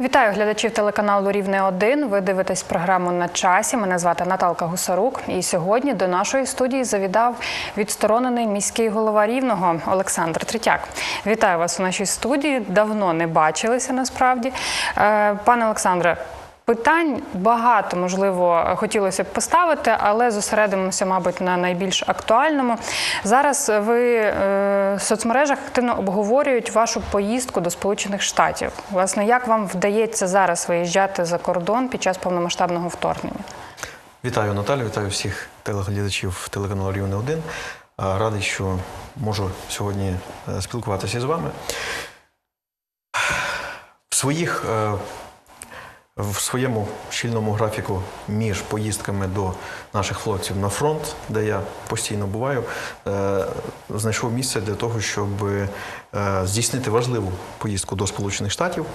Вітаю глядачів телеканалу Рівне 1 Ви дивитесь програму на часі. Мене звати Наталка Гусарук. І сьогодні до нашої студії завідав відсторонений міський голова Рівного Олександр Третяк. Вітаю вас у нашій студії. Давно не бачилися насправді. Е, Пане Олександре, питань багато можливо хотілося б поставити, але зосередимося, мабуть, на найбільш актуальному. Зараз ви е, в соцмережах активно обговорюють вашу поїздку до Сполучених Штатів. Власне, як вам вдається зараз виїжджати за кордон під час повномасштабного вторгнення? Вітаю Наталю, вітаю всіх телеглядачів телеканалу Рівне 1. Радий, що можу сьогодні е, спілкуватися з вами. В своїх е, в своєму щільному графіку між поїздками до наших хлопців на фронт, де я постійно буваю, е, знайшов місце для того, щоб е, здійснити важливу поїздку до Сполучених Штатів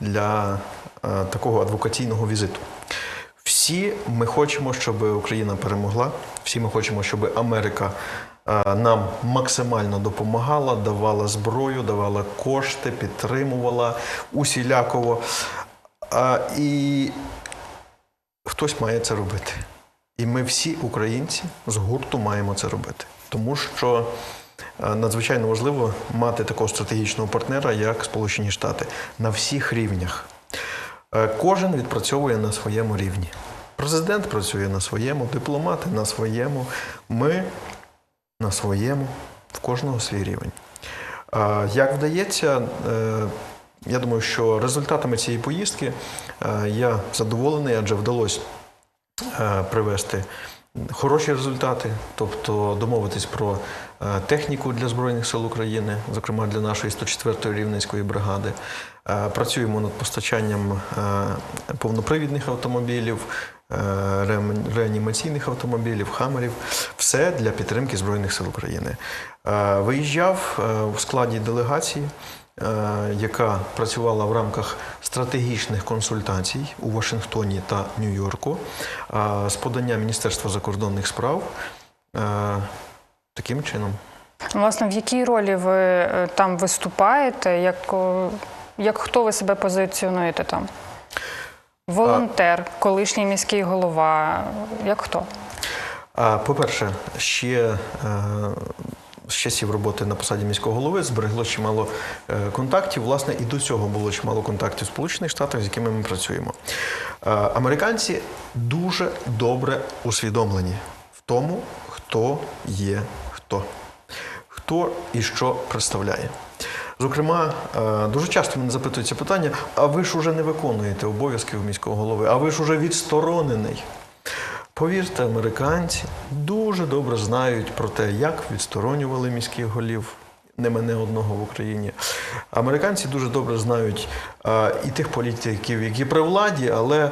для е, такого адвокаційного візиту. Всі ми хочемо, щоб Україна перемогла. Всі ми хочемо, щоб Америка нам максимально допомагала, давала зброю, давала кошти, підтримувала усіляково. А, І хтось має це робити. І ми всі, українці, з гурту маємо це робити. Тому що е, надзвичайно важливо мати такого стратегічного партнера, як Сполучені Штати, на всіх рівнях. Е, Кожен відпрацьовує на своєму рівні. Президент працює на своєму, дипломати на своєму, ми на своєму, в кожного свій рівень. Як вдається, е, я думаю, що результатами цієї поїздки е, я задоволений, адже вдалося е, привести хороші результати, тобто домовитись про е, техніку для Збройних сил України, зокрема для нашої 104-ї рівненської бригади. Працюємо над постачанням повнопривідних автомобілів, реанімаційних автомобілів, хамерів. Все для підтримки Збройних сил України. Виїжджав у складі делегації яка працювала в рамках стратегічних консультацій у Вашингтоні та Нью-Йорку е, з подання Міністерства закордонних справ. е, Таким чином. Власне, в якій ролі ви е, там виступаєте? Як, як хто ви себе позиціонуєте там? Волонтер, колишній міський голова. Як хто? По-перше, ще е, з часів роботи на посаді міського голови зберегло чимало е, контактів. Власне, і до цього було чимало контактів в Сполучених Штатах, з якими ми працюємо. Е, Американці дуже добре усвідомлені в тому, хто є хто, хто і що представляє. Зокрема, е, дуже часто мене запитують це питання: а ви ж уже не виконуєте обов'язків міського голови, а ви ж уже відсторонений. Повірте, американці дуже добре знають про те, як відсторонювали міських голів. Не мене одного в Україні. Американці дуже добре знають а, і тих політиків, які при владі, але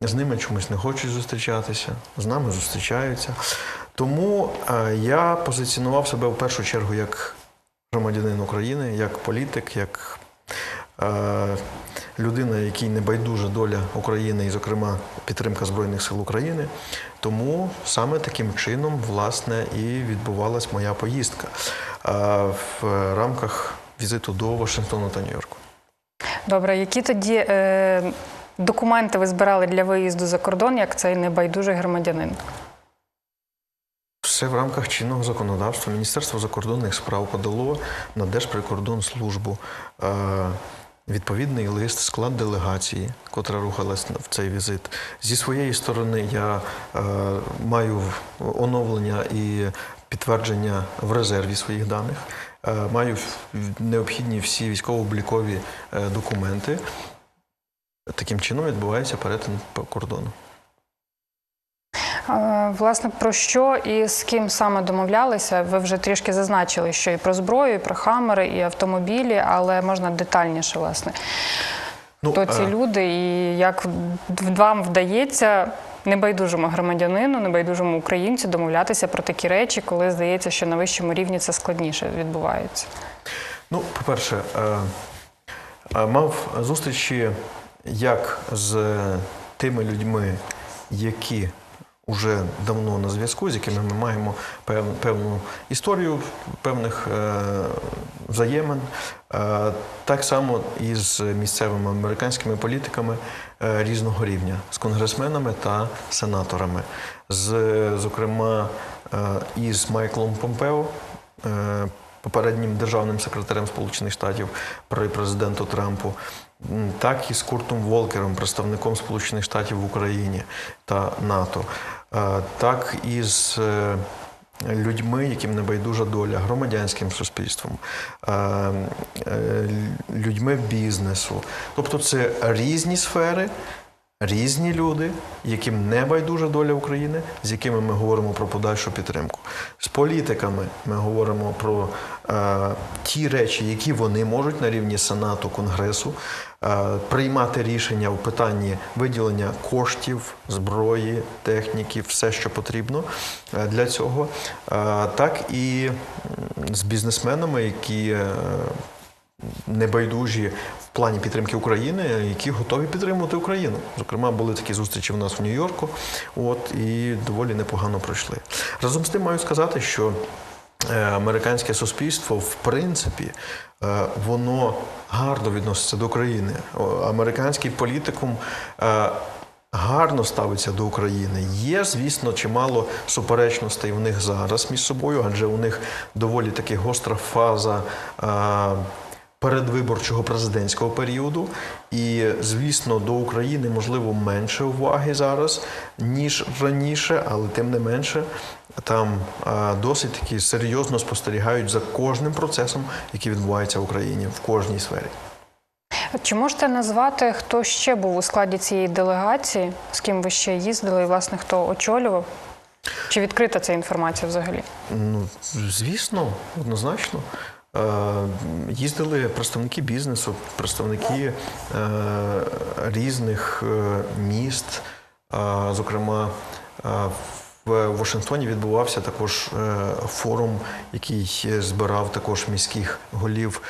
з ними чомусь не хочуть зустрічатися, з нами зустрічаються. Тому а, я позиціонував себе в першу чергу як громадянин України, як політик, як людина, якій не байдужа доля України і, зокрема, підтримка Збройних сил України. Тому саме таким чином, власне, і відбувалась моя поїздка е, в рамках візиту до Вашингтону та Нью-Йорку. Добре, які тоді е, документи ви збирали для виїзду за кордон, як цей небайдужий громадянин? Все в рамках чинного законодавства. Міністерство закордонних справ подало на Держприкордонслужбу е, відповідний лист, склад делегації, котра рухалась в цей візит. Зі своєї сторони я е, маю оновлення і підтвердження в резерві своїх даних. Е, Маю необхідні всі військово-облікові е, документи. Таким чином відбувається перетин кордону. Е, Власне, про що і з ким саме домовлялися? Ви вже трішки зазначили, що і про зброю, і про хамери, і автомобілі, але можна детальніше, власне. Ну, Хто ці е, люди і як вам вдається небайдужому громадянину, небайдужому українцю домовлятися про такі речі, коли здається, що на вищому рівні це складніше відбувається? Ну, по-перше, е, е, мав зустрічі як з тими людьми, які уже давно на зв'язку, з якими ми маємо пев- певну історію певних е, взаємин. Е, так само і з місцевими американськими політиками е, різного рівня, з конгресменами та сенаторами, з, зокрема, із Майклом Помпео. Попереднім державним секретарем Сполучених Штатів при президенту Трампу, так і з Куртом Волкером, представником Сполучених Штатів в Україні та НАТО, Е, так і з е, людьми, яким не байдужа доля, громадянським суспільством, е, людьми бізнесу. Тобто це різні сфери. Різні люди, яким не байдужа доля України, з якими ми говоримо про подальшу підтримку. З політиками ми говоримо про ті речі, які вони можуть на рівні Сенату, Конгресу приймати рішення в питанні виділення коштів, зброї, техніки, все, що потрібно е, для цього. Е, так і з бізнесменами, які е, небайдужі в плані підтримки України, які готові підтримувати Україну. Зокрема, були такі зустрічі в нас в Нью-Йорку, от і доволі непогано пройшли. Разом з тим маю сказати, що е, американське суспільство, в принципі, е, воно гарно відноситься до України. Американський політикум. е, Гарно ставиться до України. Є, звісно, чимало суперечностей в них зараз між собою, адже у них доволі таки гостра фаза е, передвиборчого президентського періоду. І, звісно, до України можливо менше уваги зараз, ніж раніше, але тим не менше. Там досить таки серйозно спостерігають за кожним процесом, який відбувається в Україні в кожній сфері. Чи можете назвати, хто ще був у складі цієї делегації, з ким ви ще їздили, і власне хто очолював? Чи відкрита ця інформація взагалі? Ну, звісно, однозначно. Е, Їздили представники бізнесу, представники е, різних е, міст. Зокрема, в Вашингтоні відбувався також форум, який збирав також міських голів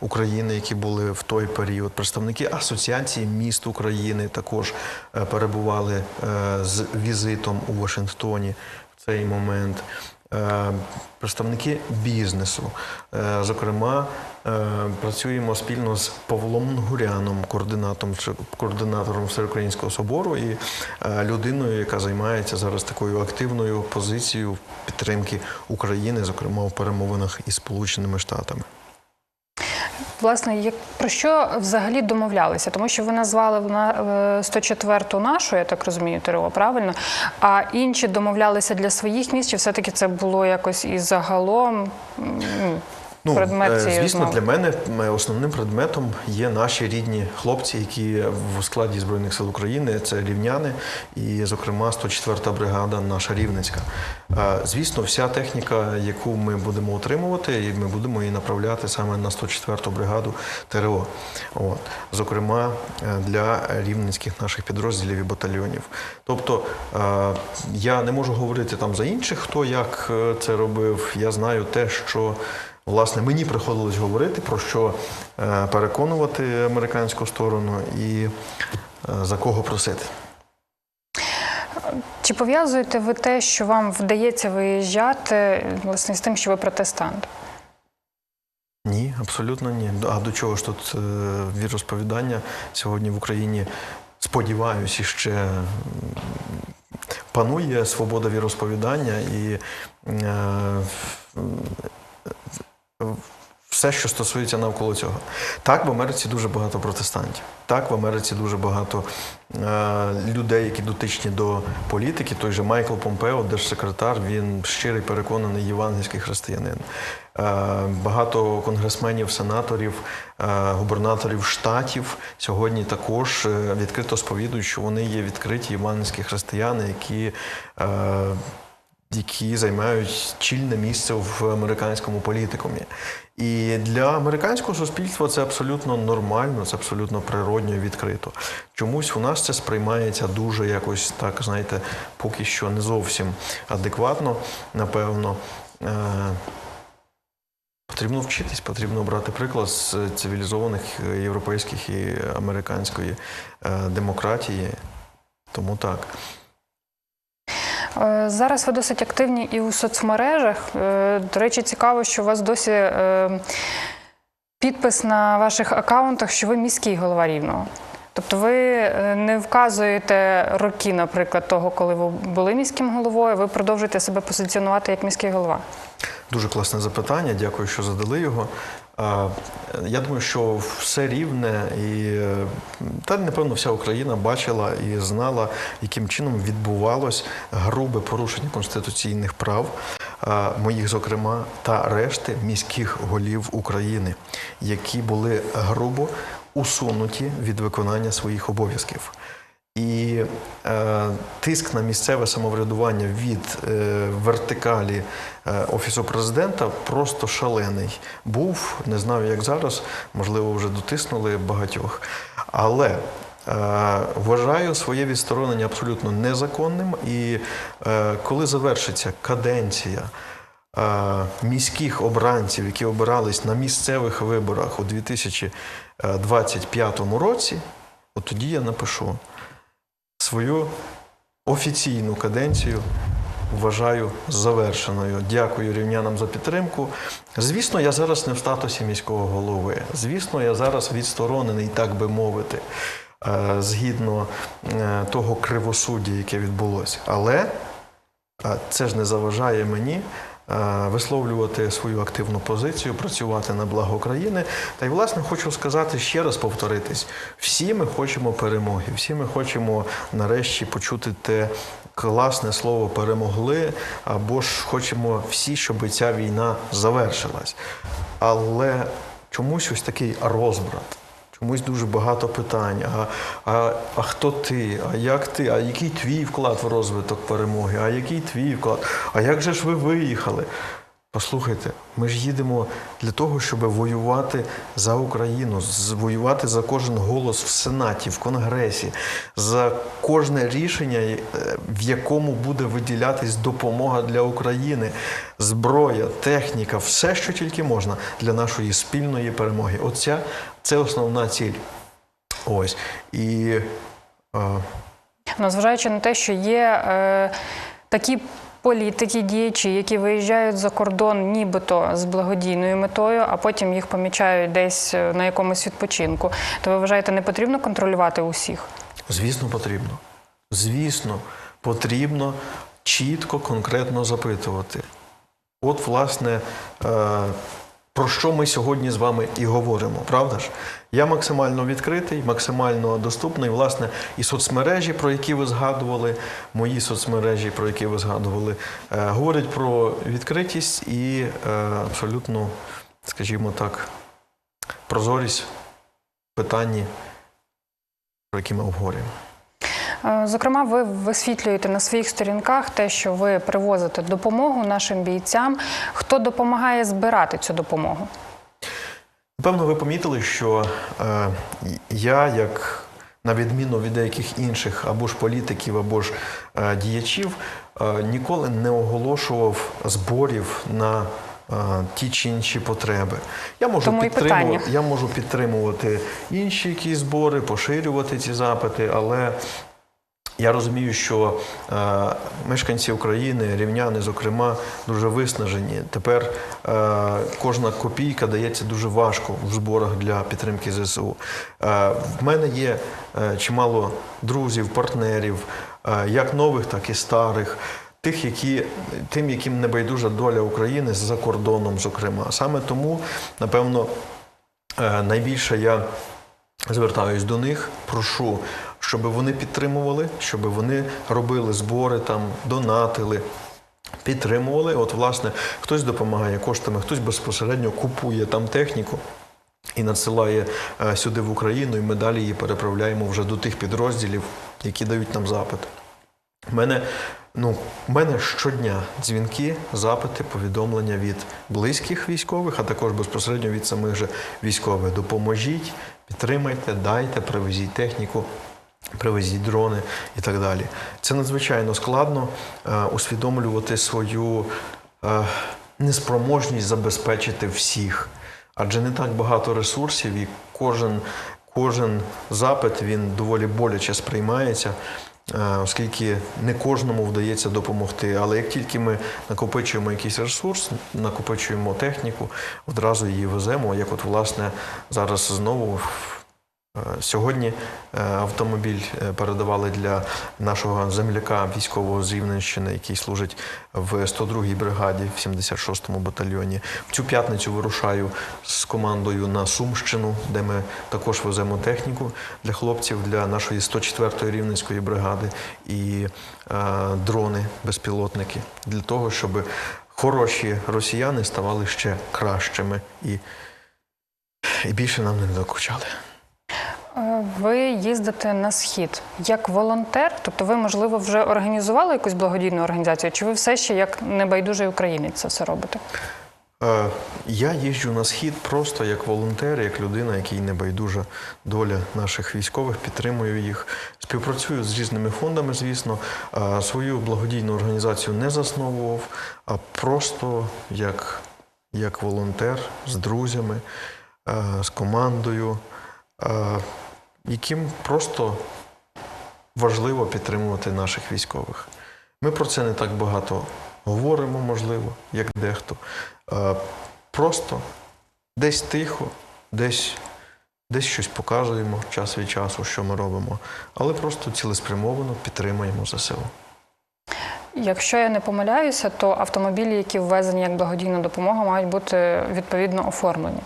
України, які були в той період. Представники Асоціації міст України також перебували з візитом у Вашингтоні в цей момент. Е, Представники бізнесу, Е, зокрема, е, працюємо спільно з Павлом Гуряном, координатором, координатором Всеукраїнського собору і людиною, яка займається зараз такою активною позицією підтримки України, зокрема в перемовинах із Сполученими Штатами. Власне, про що взагалі домовлялися? Тому що ви назвали вона е, 104-ту нашу, я так розумію, ТРО, правильно? А інші домовлялися для своїх міст, чи все-таки це було якось і загалом м, ну, предмет е, цієї звісно, для мене основним предметом є наші рідні хлопці, які в складі Збройних сил України це рівняни, і, зокрема, 104-та бригада, наша рівненська. Е, Звісно, вся техніка, яку ми будемо отримувати, і ми будемо її направляти саме на 104-ту бригаду ТРО. От. Зокрема, е, для рівненських наших підрозділів і батальйонів. Тобто е, я не можу говорити там за інших, хто як е, це робив. Я знаю те, що. Власне, мені приходилось говорити про що е, переконувати американську сторону і е, за кого просити. Чи пов'язуєте ви те, що вам вдається виїжджати власне з тим, що ви протестант? Ні, абсолютно ні. А до чого ж тут е, віросповідання сьогодні в Україні, сподіваюся, ще панує свобода віросповідання і е, все, що стосується навколо цього. Так, в Америці дуже багато протестантів. Так, в Америці дуже багато е, людей, які дотичні до політики. Той же Майкл Помпео, держсекретар, він щирий переконаний євангельський християнин. Е, багато конгресменів, сенаторів, е, губернаторів штатів сьогодні також е, відкрито сповідують, що вони є відкриті євангельські християни, які. Е, які займають чільне місце в американському політикумі. І для американського суспільства це абсолютно нормально, це абсолютно природньо і відкрито. Чомусь у нас це сприймається дуже якось так, знаєте, поки що не зовсім адекватно, напевно. Е, Потрібно вчитись, потрібно брати приклад з цивілізованих європейських і американської е, демократії. Тому так. Е, Зараз ви досить активні і у соцмережах. Е, До речі, цікаво, що у вас досі е, підпис на ваших акаунтах, що ви міський голова рівного. Тобто ви не вказуєте роки, наприклад, того, коли ви були міським головою, ви продовжуєте себе позиціонувати як міський голова. Дуже класне запитання. Дякую, що задали його. Я думаю, що все рівне і та напевно вся Україна бачила і знала, яким чином відбувалось грубе порушення конституційних прав моїх, зокрема, та решти міських голів України, які були грубо усунуті від виконання своїх обов'язків. І е, тиск на місцеве самоврядування від е, вертикалі е, офісу президента просто шалений. Був, не знаю, як зараз, можливо, вже дотиснули багатьох. Але е, вважаю своє відсторонення абсолютно незаконним. І е, коли завершиться каденція е, міських обранців, які обирались на місцевих виборах у 2025 році, от тоді я напишу свою офіційну каденцію вважаю завершеною. Дякую рівнянам за підтримку. Звісно, я зараз не в статусі міського голови. Звісно, я зараз відсторонений, так би мовити, е, згідно е, того кривосуддя, яке відбулося. Але е, це ж не заважає мені. Е, Висловлювати свою активну позицію, працювати на благо країни. Та й власне хочу сказати ще раз повторитись: всі ми хочемо перемоги, всі ми хочемо нарешті почути те класне слово перемогли, або ж хочемо всі, щоб ця війна завершилась. Але чомусь ось такий розбрат. Чомусь дуже багато питань. А, а, а хто ти? А як ти? А який твій вклад в розвиток перемоги? А який твій вклад? А як же ж ви виїхали? Послухайте, ми ж їдемо для того, щоб воювати за Україну, воювати за кожен голос в Сенаті, в Конгресі, за кожне рішення, е, в якому буде виділятись допомога для України, зброя, техніка, все, що тільки можна для нашої спільної перемоги. Оця це основна ціль. Ось. І е, Ну, зважаючи на те, що є е, такі політики, діячі, які виїжджають за кордон нібито з благодійною метою, а потім їх помічають десь е, на якомусь відпочинку, то ви вважаєте, не потрібно контролювати усіх? Звісно, потрібно. Звісно, потрібно чітко, конкретно запитувати. От, власне, е, про що ми сьогодні з вами і говоримо, правда ж? Я максимально відкритий, максимально доступний. Власне, і соцмережі, про які ви згадували, мої соцмережі, про які ви згадували, е, говорять про відкритість і е, абсолютно, скажімо так, прозорість в питанні, про які ми обговорюємо. Е, Зокрема, ви висвітлюєте на своїх сторінках те, що ви привозите допомогу нашим бійцям. Хто допомагає збирати цю допомогу? Напевно, ви помітили, що е, я, як на відміну від деяких інших або ж політиків, або ж е, діячів, е, ніколи не оголошував зборів на е, ті чи інші потреби. Я можу, Тому підтримувати, я можу підтримувати інші якісь збори, поширювати ці запити, але я розумію, що е, мешканці України, рівняни, зокрема, дуже виснажені. Тепер е, кожна копійка дається дуже важко в зборах для підтримки ЗСУ. Е, в мене є е, чимало друзів, партнерів, е, як нових, так і старих. Тих, які тим, яким не байдужа доля України за кордоном, зокрема, саме тому, напевно, е, найбільше я звертаюсь до них, прошу, щоб вони підтримували, щоб вони робили збори, там, донатили. Підтримували. От, власне, хтось допомагає коштами, хтось безпосередньо купує там техніку і надсилає е, сюди в Україну, і ми далі її переправляємо вже до тих підрозділів, які дають нам запит. У мене, ну, мене щодня дзвінки, запити, повідомлення від близьких військових, а також безпосередньо від самих же військових. Допоможіть, підтримайте, дайте, привезіть техніку. Привезіть дрони і так далі. Це надзвичайно складно е, усвідомлювати свою е, неспроможність забезпечити всіх. Адже не так багато ресурсів, і кожен, кожен запит він доволі боляче сприймається. е, оскільки не кожному вдається допомогти. Але як тільки ми накопичуємо якийсь ресурс, накопичуємо техніку, одразу її веземо. Як от власне зараз знову. Е, Сьогодні е, автомобіль е, передавали для нашого земляка військового з Рівненщини, який служить в 102-й бригаді в 76-му батальйоні. В цю п'ятницю вирушаю з командою на Сумщину, де ми також веземо техніку для хлопців для нашої 104-ї рівненської бригади і е, дрони, безпілотники для того, щоб хороші росіяни ставали ще кращими і, і більше нам не докучали. Е, Ви їздите на схід як волонтер, тобто ви, можливо, вже організували якусь благодійну організацію, чи ви все ще як небайдужий українець це все робите? Е, Я їжджу на схід просто як волонтер, як людина, якій не байдужа доля наших військових, підтримую їх. Співпрацюю з різними фондами, звісно. Е, Свою благодійну організацію не засновував, а просто як, як волонтер з друзями, з командою, яким просто важливо підтримувати наших військових. Ми про це не так багато говоримо, можливо, як дехто. Е, Просто десь тихо, десь, десь щось показуємо час від часу, що ми робимо, але просто цілеспрямовано підтримуємо ЗСУ. Якщо я не помиляюся, то автомобілі, які ввезені як благодійна допомога, мають бути відповідно оформлені.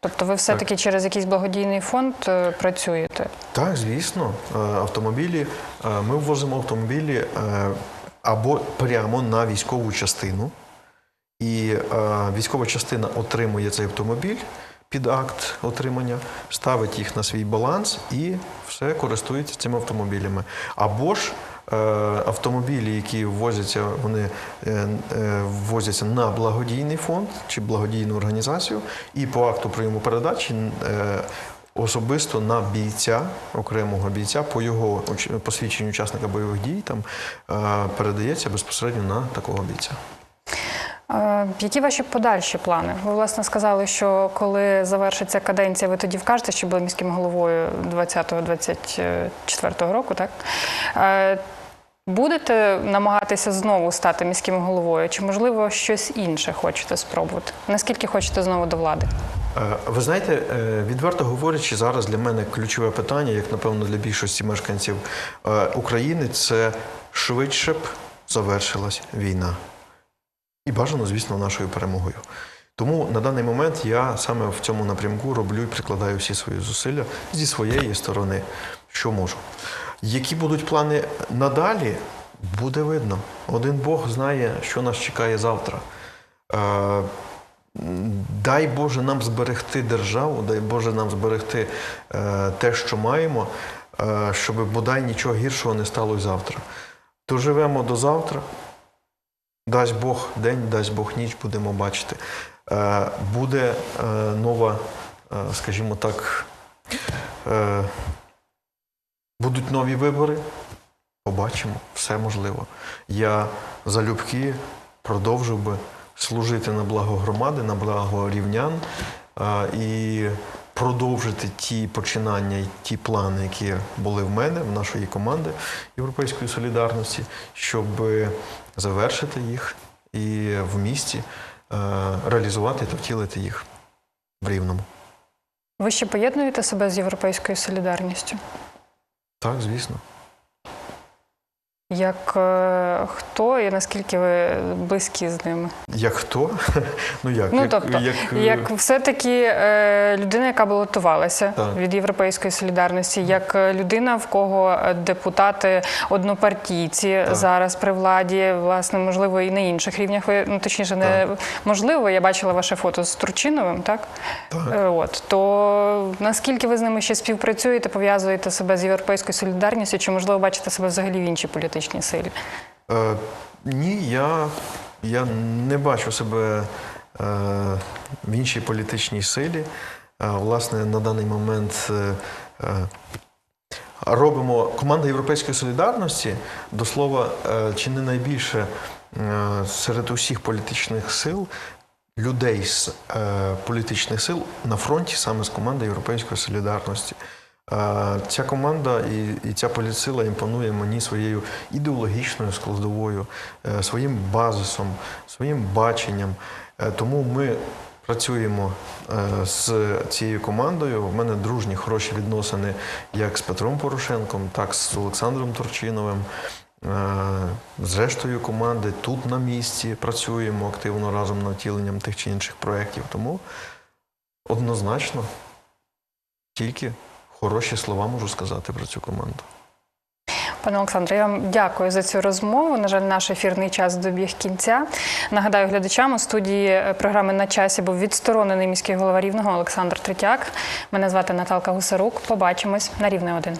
Тобто ви все-таки через якийсь благодійний фонд е, працюєте. Так, звісно, Е, автомобілі. е, Ми ввозимо автомобілі або прямо на військову частину, і військова частина отримує цей автомобіль під акт отримання, ставить їх на свій баланс і все користується цими автомобілями. Або ж автомобілі, які ввозяться, вони е, е, ввозяться на благодійний фонд чи благодійну організацію, і по акту прийому передачі. е, Особисто на бійця, окремого бійця, по його посвідченню учасника бойових дій, там е, передається безпосередньо на такого бійця. Е, Які ваші подальші плани? Ви власне сказали, що коли завершиться каденція, ви тоді вкажете, що були міським головою 20-24 року, так? Будете намагатися знову стати міським головою, чи можливо щось інше хочете спробувати? Наскільки хочете знову до влади? Е, Ви знаєте, е, відверто говорячи, зараз для мене ключове питання, як напевно для більшості мешканців е, України, це швидше б завершилась війна. І бажано, звісно, нашою перемогою. Тому на даний момент я саме в цьому напрямку роблю і прикладаю всі свої зусилля зі своєї сторони, що можу. Які будуть плани надалі, буде видно. Один Бог знає, що нас чекає завтра. Е, Дай Боже нам зберегти державу, дай Боже нам зберегти е, те, що маємо, е, щоб бодай нічого гіршого не сталося завтра. Доживемо до завтра. Дасть Бог день, дасть Бог ніч, будемо бачити. Буде нова, скажімо так, будуть нові вибори. Побачимо, все можливо. Я залюбки продовжив би служити на благо громади, на благо рівнян і продовжити ті починання і ті плани, які були в мене, в нашої команди Європейської солідарності, щоб завершити їх і в місті реалізувати та втілити їх в рівному. Ви ще поєднуєте себе з європейською солідарністю? Так, звісно. Як е, хто і наскільки ви близькі з ними? Як хто? Ну як? Ну як, тобто, як, е, як все-таки е, людина, яка балотувалася Так. від Європейської солідарності, як е, людина, в кого е, депутати однопартійці зараз при владі, власне, можливо, і на інших рівнях. Ви ну точніше, не можливо. Я бачила ваше фото з Турчиновим, так? Так. Е, От то наскільки ви з ними ще співпрацюєте, пов'язуєте себе з європейською солідарністю, чи можливо бачите себе взагалі в іншій політичній силі? Е, ні, я, я не бачу себе е, в іншій політичній силі. Е, власне, на даний момент е, е, робимо команда Європейської солідарності, до слова, е, чи не найбільше е, серед усіх політичних сил. Людей з політичних сил на фронті саме з команди Європейської солідарності. Ця команда і, і ця політсила імпонує мені своєю ідеологічною складовою, е, своїм базисом, своїм баченням. Е, Тому ми працюємо е, з цією командою. У мене дружні хороші відносини як з Петром Порошенком, так і з Олександром Турчиновим. Е, З рештою команди тут на місці працюємо активно разом над втіленням тих чи інших проєктів. Тому однозначно тільки хороші слова можу сказати про цю команду. Пане Олександре, я вам дякую за цю розмову. На жаль, наш ефірний час добіг кінця. Нагадаю глядачам у студії е, програми на часі був відсторонений міський голова рівного Олександр Третяк. Мене звати Наталка Гусарук. Побачимось на рівне 1.